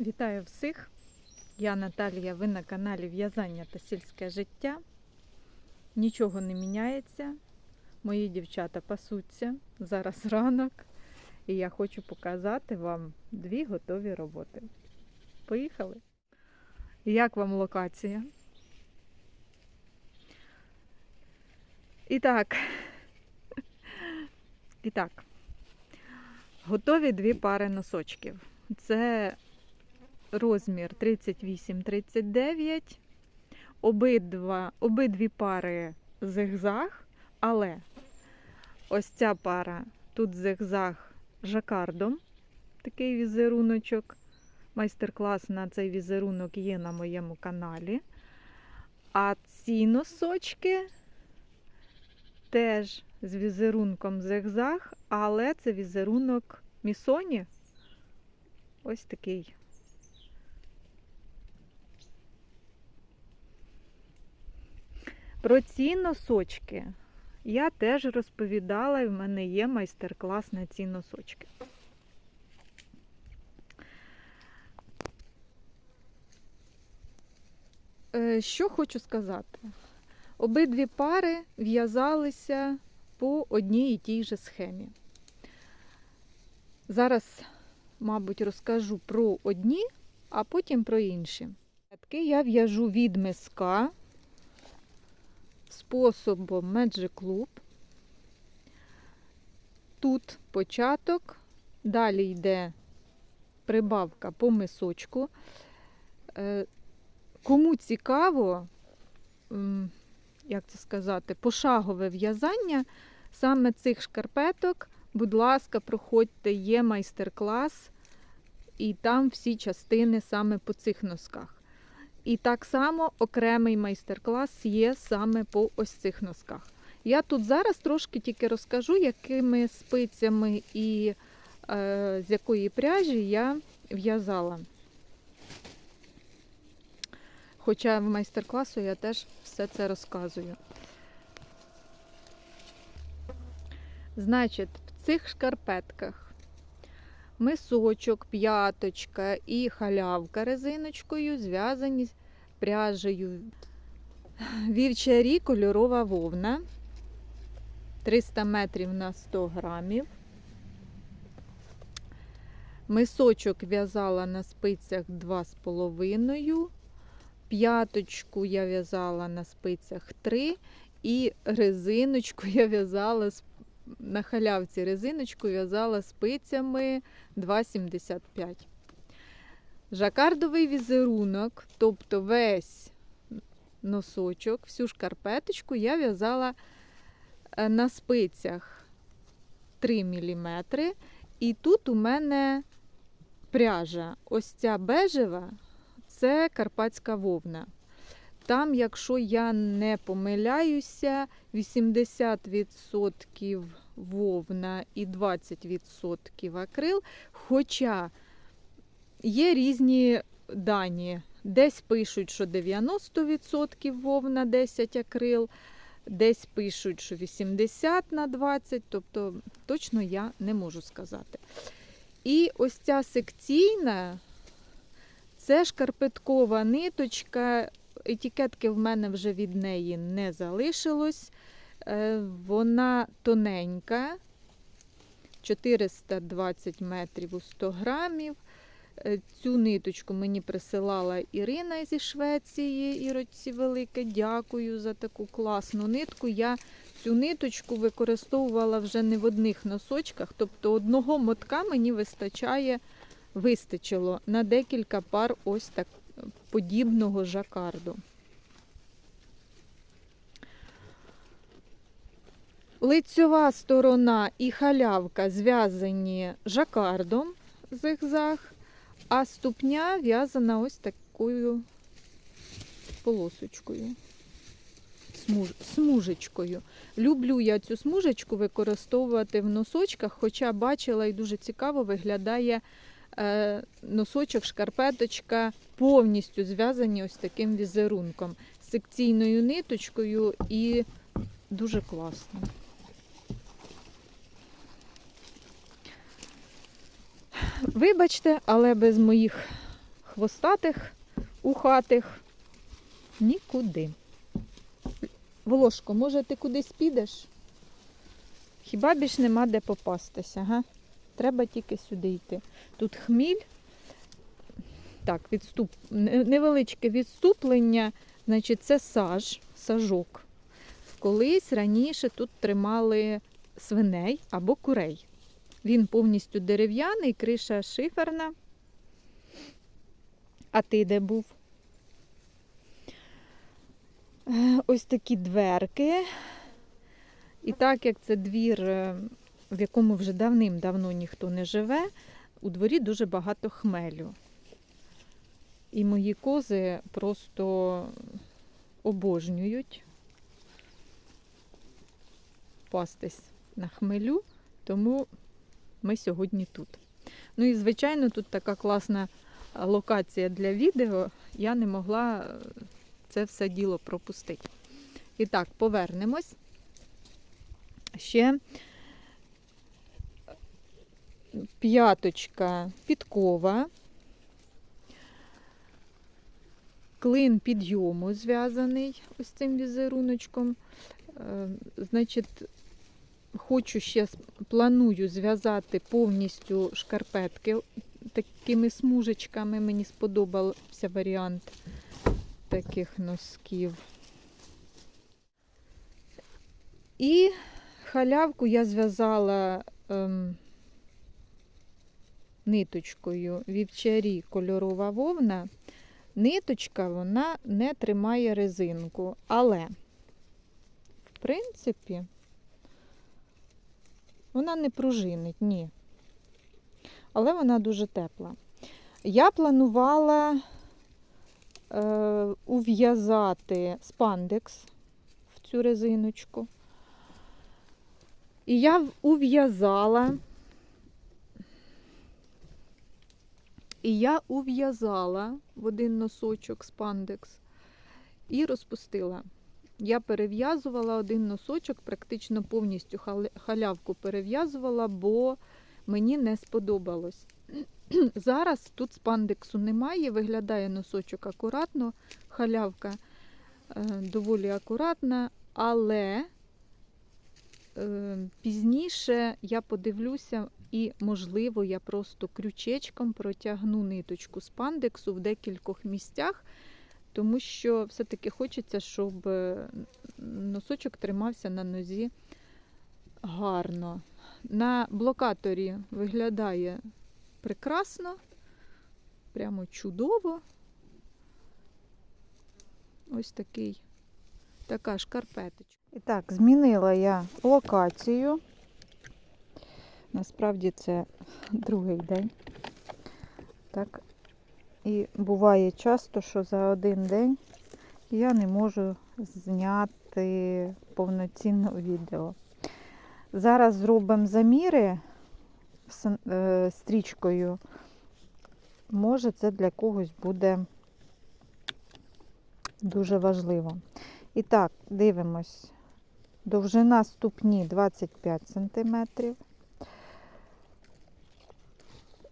Вітаю всіх! Я Наталія, ви на каналі В'язання та сільське життя. Нічого не міняється. Мої дівчата пасуться. Зараз ранок. І я хочу показати вам дві готові роботи. Поїхали! Як вам локація? І так. І так. Готові дві пари носочків. Це розмір 38-39. Обидва, обидві пари зигзаг, але ось ця пара тут зигзаг жакардом, такий візеруночок. Майстер-клас на цей візерунок є на моєму каналі. А ці носочки теж з візерунком зигзаг, але це візерунок місоні. Ось такий. Про ці носочки я теж розповідала, і в мене є майстер-клас на ці носочки. Е, Що хочу сказати? Обидві пари в'язалися по одній і тій же схемі. Зараз, мабуть, розкажу про одні, а потім про інші. Я в'яжу від миска способом Magic Loop. Тут початок, далі йде прибавка по мисочку. Е, Кому цікаво, як це сказати, пошагове в'язання саме цих шкарпеток, будь ласка, проходьте, є майстер-клас, і там всі частини саме по цих носках. І так само окремий майстер-клас є саме по ось цих носках. Я тут зараз трошки тільки розкажу, якими спицями і е, з якої пряжі я в'язала. Хоча в майстер-класу я теж все це розказую. Значить, в цих шкарпетках мисочок, п'яточка і халявка резиночкою зв'язані з пряжею. Вівчарі кольорова вовна. 300 метрів на 100 грамів. Мисочок в'язала на спицях 2,5. П'яточку я в'язала на спицях 3. І резиночку я в'язала на халявці резиночку в'язала спицями 2,75. Жакардовий візерунок, тобто весь носочок, всю шкарпеточку я в'язала на спицях 3 мм. І тут у мене пряжа. Ось ця бежева це карпатська вовна. Там, якщо я не помиляюся, 80% вовна і 20% акрил. Хоча є різні дані. Десь пишуть, що 90% вовна, 10 акрил, десь пишуть, що 80 на 20, тобто точно я не можу сказати. І ось ця секційна, це шкарпеткова ниточка. Етикетки в мене вже від неї не залишилось. Вона тоненька, 420 метрів у 100 грамів. Цю ниточку мені присилала Ірина зі Швеції. Ірочці велике, дякую за таку класну нитку. Я цю ниточку використовувала вже не в одних носочках, тобто одного мотка мені вистачає, вистачило на декілька пар ось так подібного жакарду. Лицьова сторона і халявка зв'язані жакардом зигзаг, а ступня в'язана ось такою полосочкою, смуж, смужечкою. Люблю я цю смужечку використовувати в носочках, хоча бачила і дуже цікаво виглядає е, носочок, шкарпеточка повністю зв'язані ось таким візерунком, секційною ниточкою і дуже класно. Вибачте, але без моїх хвостатих, ухатих нікуди. Волошко, може ти кудись підеш? Хіба більш нема де попастися, га? Треба тільки сюди йти. Тут хміль. Так, відступ... невеличке відступлення, значить, це саж, сажок. Колись раніше тут тримали свиней або курей. Він повністю дерев'яний, криша шиферна. А ти де був? Ось такі дверки. І так як це двір, е, в якому вже давним-давно ніхто не живе, у дворі дуже багато хмелю. І мої кози просто обожнюють пастись на хмелю, тому ми сьогодні тут. Ну і, звичайно, тут така класна локація для відео. Я не могла е, це все діло пропустити. І так, повернемось. Ще п'яточка підкова. Клин підйому зв'язаний ось цим візеруночком. Е, Значить, хочу ще планую зв'язати повністю шкарпетки такими смужечками. Мені сподобався варіант таких носків. І халявку я зв'язала ем, ниточкою вівчарі кольорова вовна. Ниточка вона не тримає резинку, але, в принципі, вона не пружинить, ні. Але вона дуже тепла. Я планувала е, ув'язати спандекс в цю резиночку. І я ув'язала. І я ув'язала в один носочок спандекс і розпустила. Я перев'язувала один носочок, практично повністю халявку перев'язувала, бо мені не сподобалось. Зараз тут спандексу немає, виглядає носочок акуратно, халявка е, доволі акуратна, але е, пізніше я подивлюся, і, можливо, я просто крючечком протягну ниточку спандексу в декількох місцях, тому що все-таки хочеться, щоб е, носочок тримався на нозі гарно. На блокаторі виглядає прекрасно, прямо чудово. Ось такий, така шкарпеточка. І так, змінила я локацію. Насправді це другий день. Так. І буває часто, що за один день я не можу зняти повноцінне відео. Зараз зробимо заміри сан- е, стрічкою. Може, це для когось буде дуже важливо. І так, дивимось. Довжина ступні 25 см.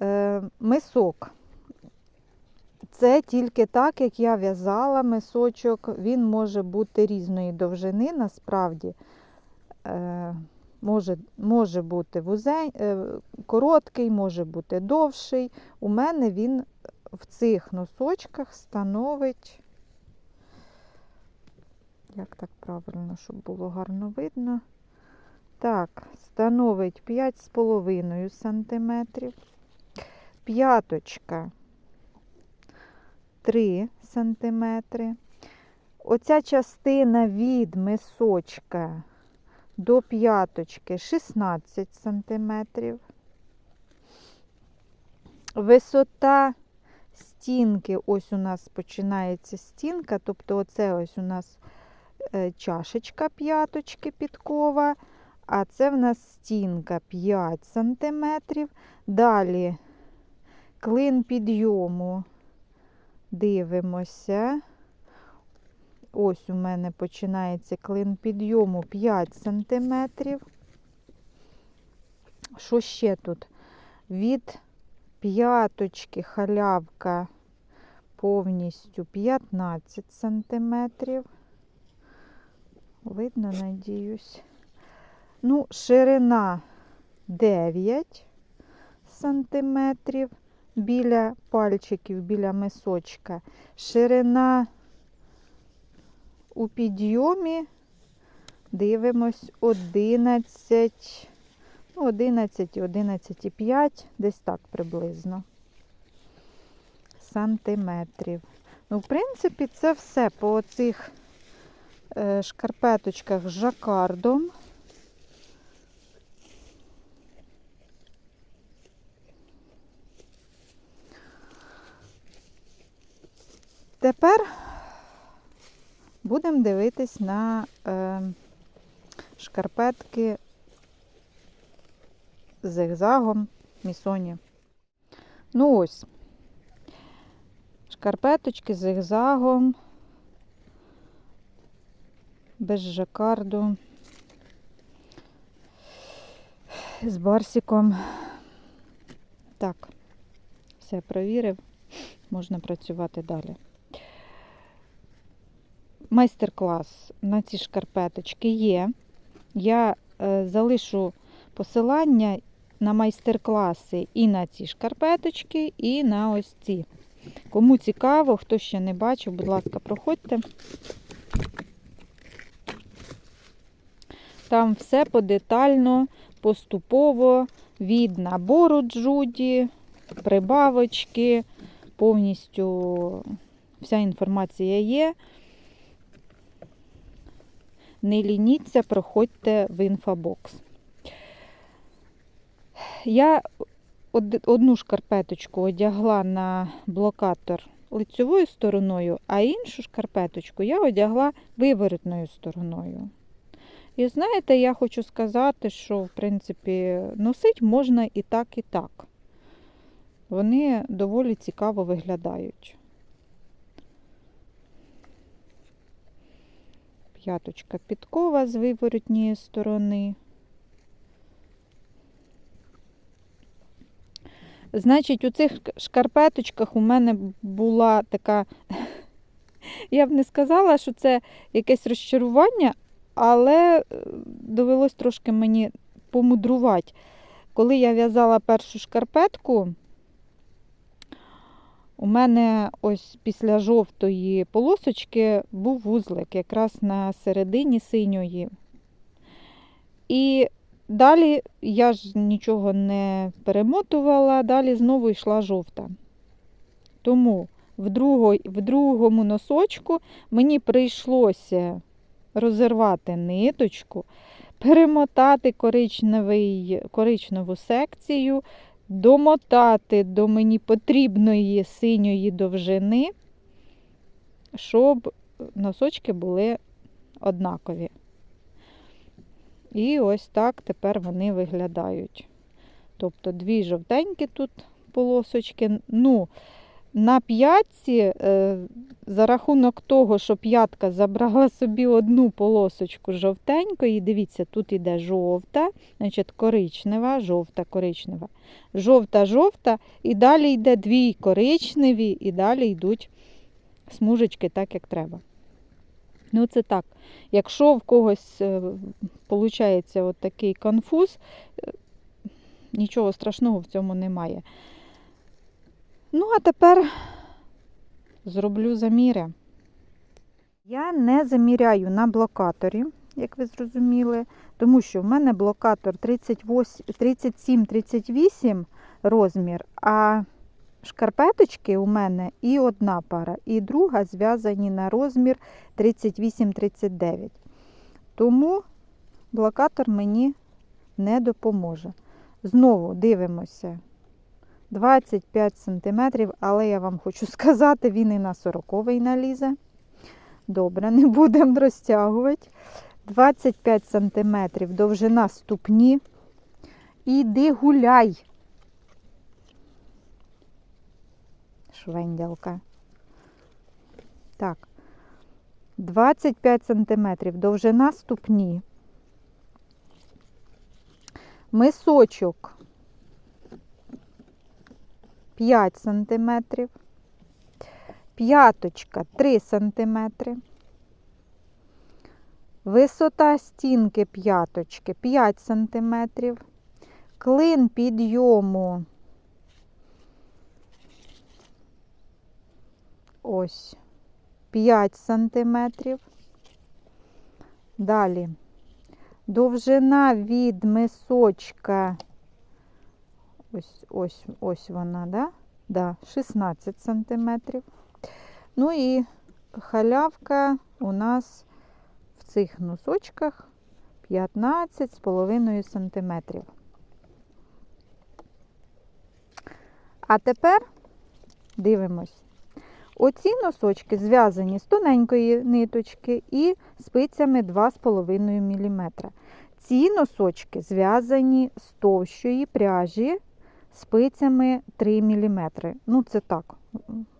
Е, мисок. Це тільки так, як я в'язала мисочок. Він може бути різної довжини, насправді. Е, може, може бути вузень, е, короткий, може бути довший. У мене він в цих носочках становить, як так правильно, щоб було гарно видно. Так, становить 5,5 см. П'яточка 3 см. Оця частина від мисочка до п'яточки 16 см. Висота стінки, ось у нас починається стінка, тобто оце ось у нас е, чашечка п'яточки підкова, а це в нас стінка 5 см. Далі клин підйому. Дивимося. Ось у мене починається клин підйому 5 см. Що ще тут? Від п'яточки халявка повністю 15 сантиметрів. Видно, надіюсь. Ну, ширина 9 сантиметрів біля пальчиків, біля мисочка. Ширина у підйомі дивимось 11, ну, 11, 11,5, десь так приблизно сантиметрів. Ну, в принципі, це все по цих е, шкарпеточках з жакардом. Тепер будемо дивитись на е, шкарпетки з зигзагом місоні. Ну ось, шкарпеточки з зигзагом, без жакарду, з барсиком. Так, все провірив, можна працювати далі. Майстер-клас на ці шкарпеточки є. Я е, залишу посилання на майстер-класи і на ці шкарпеточки, і на ось ці. Кому цікаво, хто ще не бачив, будь ласка, проходьте. Там все подетально, поступово від набору джуді, прибавочки, повністю вся інформація є. Не лініться, проходьте в інфобокс. Я одну шкарпеточку одягла на блокатор лицьовою стороною, а іншу шкарпеточку я одягла виворотною стороною. І знаєте, я хочу сказати, що, в принципі, носить можна і так, і так. Вони доволі цікаво виглядають. П'яточка підкова з виворотньої сторони. Значить, у цих шкарпеточках у мене була така, я б не сказала, що це якесь розчарування, але е, довелось трошки мені помудрувати. Коли я в'язала першу шкарпетку, у мене ось після жовтої полосочки був вузлик, якраз на середині синьої. І далі я ж нічого не перемотувала, далі знову йшла жовта. Тому в, друго, в другому носочку мені прийшлося розірвати ниточку, перемотати коричневий, коричневу секцію, домотати до мені потрібної синьої довжини, щоб носочки були однакові. І ось так тепер вони виглядають. Тобто дві жовтенькі тут полосочки. Ну, на п'ятці, е, за рахунок того, що п'ятка забрала собі одну полосочку жовтенької, дивіться, тут іде жовта, значить коричнева, жовта, коричнева, жовта, жовта, і далі йде дві коричневі, і далі йдуть смужечки так, як треба. Ну, це так. Якщо в когось виходить от такий конфуз, е, нічого страшного в цьому немає. Ну, а тепер зроблю заміри. Я не заміряю на блокаторі, як ви зрозуміли, тому що в мене блокатор 37-38 розмір, а шкарпеточки у мене і одна пара, і друга зв'язані на розмір 38-39. Тому блокатор мені не допоможе. Знову дивимося. 25 см, але я вам хочу сказати, він і на 40-й налізе. Добре, не будемо розтягувати. 25 см довжина ступні. Іди гуляй. Швендялка. Так. 25 см довжина ступні. Мисочок 5 см. п'яточка 3 см. Висота стінки п'яточки 5 см. Клин підйому. Ось 5 сантиметрів. Далі довжина від мисочка. Ось ось ось вона, да? Да, 16 сантиметрів. Ну і халявка у нас в цих носочках 15,5 сантиметрів. А тепер дивимось. Оці носочки зв'язані з тоненької ниточки і спицями 2,5 мм. Ці носочки зв'язані з товщої пряжі спицями 3 мм. Ну, це так,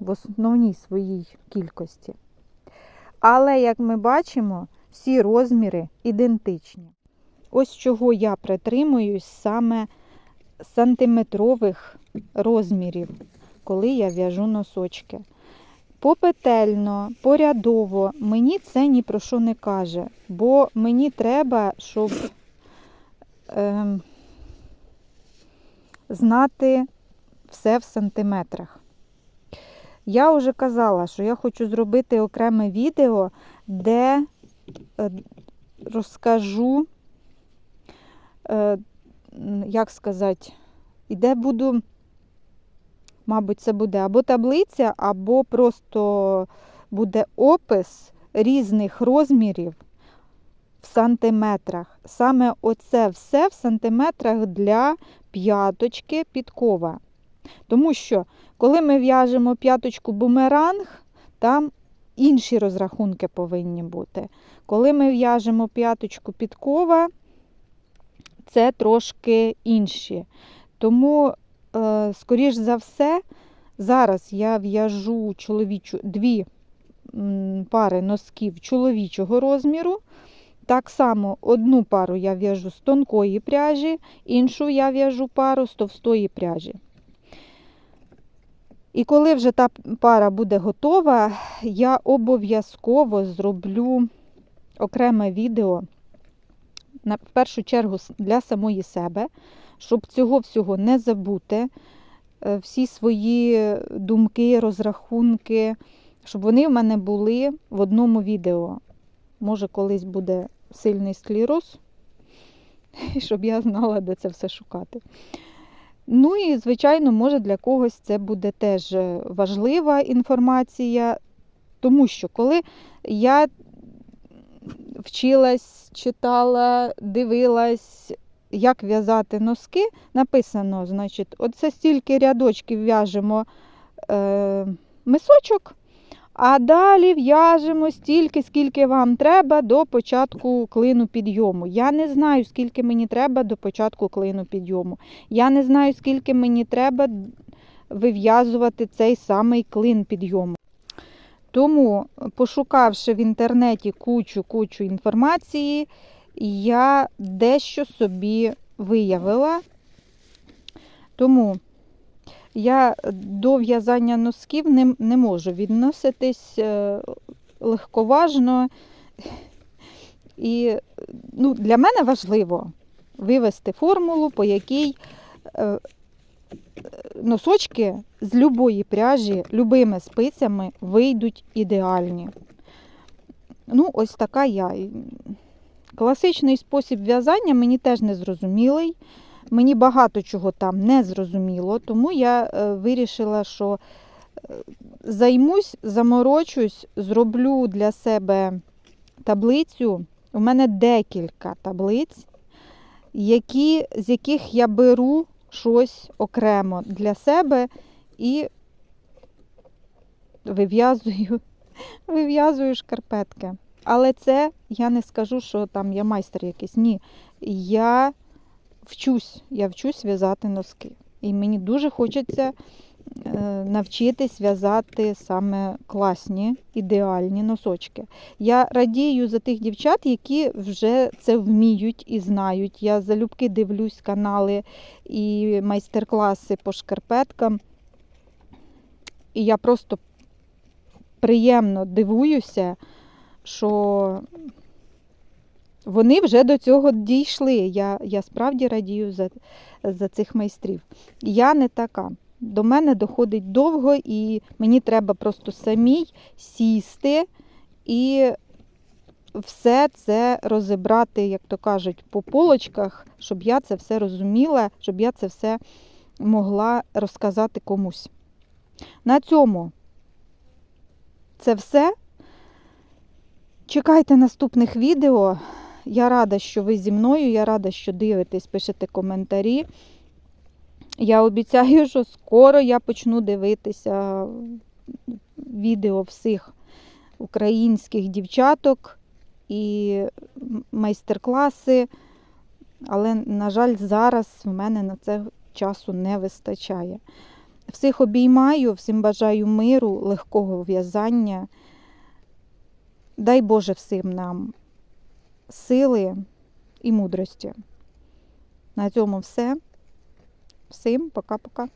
в основній своїй кількості. Але, як ми бачимо, всі розміри ідентичні. Ось чого я притримуюсь саме сантиметрових розмірів, коли я в'яжу носочки. Попетельно, порядово, мені це ні про що не каже, бо мені треба, щоб е, знати все в сантиметрах. Я вже казала, що я хочу зробити окреме відео, де е, розкажу, е, як сказати, і де буду. Мабуть, це буде або таблиця, або просто буде опис різних розмірів в сантиметрах. Саме оце все в сантиметрах для п'яточки підкова. Тому що, коли ми в'яжемо п'яточку бумеранг, там інші розрахунки повинні бути. Коли ми в'яжемо п'яточку підкова, це трошки інші. Тому Е, скоріш за все, зараз я в'яжу чоловічу дві пари носків чоловічого розміру. Так само одну пару я в'яжу з тонкої пряжі, іншу я в'яжу пару з товстої пряжі. І коли вже та пара буде готова, я обов'язково зроблю окреме відео, в першу чергу для самої себе щоб цього всього не забути, е, всі свої думки, розрахунки, щоб вони в мене були в одному відео. Може, колись буде сильний склероз, щоб я знала, де це все шукати. Ну і, звичайно, може для когось це буде теж е, важлива інформація, тому що коли я вчилась, читала, дивилась, як в'язати носки, написано, значить, оце стільки рядочків в'яжемо е, мисочок, а далі в'яжемо стільки, скільки вам треба до початку клину підйому. Я не знаю, скільки мені треба до початку клину підйому. Я не знаю, скільки мені треба вив'язувати цей самий клин підйому. Тому, пошукавши в інтернеті кучу-кучу інформації, я дещо собі виявила. Тому я до в'язання носків не, не можу відноситись е, легковажно. І ну, для мене важливо вивести формулу, по якій е, носочки з любої пряжі, любими спицями вийдуть ідеальні. Ну, ось така я. Класичний спосіб в'язання мені теж не зрозумілий. Мені багато чого там не зрозуміло, тому я е, вирішила, що е, займусь, заморочусь, зроблю для себе таблицю. У мене декілька таблиць, які, з яких я беру щось окремо для себе і вив'язую вив'язую шкарпетки. Але це я не скажу, що там я майстер якийсь. Ні. Я вчусь, я вчусь в'язати носки. І мені дуже хочеться е, навчитись в'язати саме класні, ідеальні носочки. Я радію за тих дівчат, які вже це вміють і знають. Я залюбки дивлюсь канали і майстер-класи по шкарпеткам. І я просто приємно дивуюся, що вони вже до цього дійшли. Я, я справді радію за, за цих майстрів. Я не така. До мене доходить довго, і мені треба просто самій сісти і все це розібрати, як то кажуть, по полочках, щоб я це все розуміла, щоб я це все могла розказати комусь. На цьому це все. Чекайте наступних відео. Я рада, що ви зі мною, я рада, що дивитесь, пишете коментарі. Я обіцяю, що скоро я почну дивитися відео всіх українських дівчаток і майстер-класи. Але, на жаль, зараз в мене на це часу не вистачає. Всіх обіймаю, всім бажаю миру, легкого в'язання. Дай Боже всім нам сили і мудрості. На цьому все. Всім пока-пока.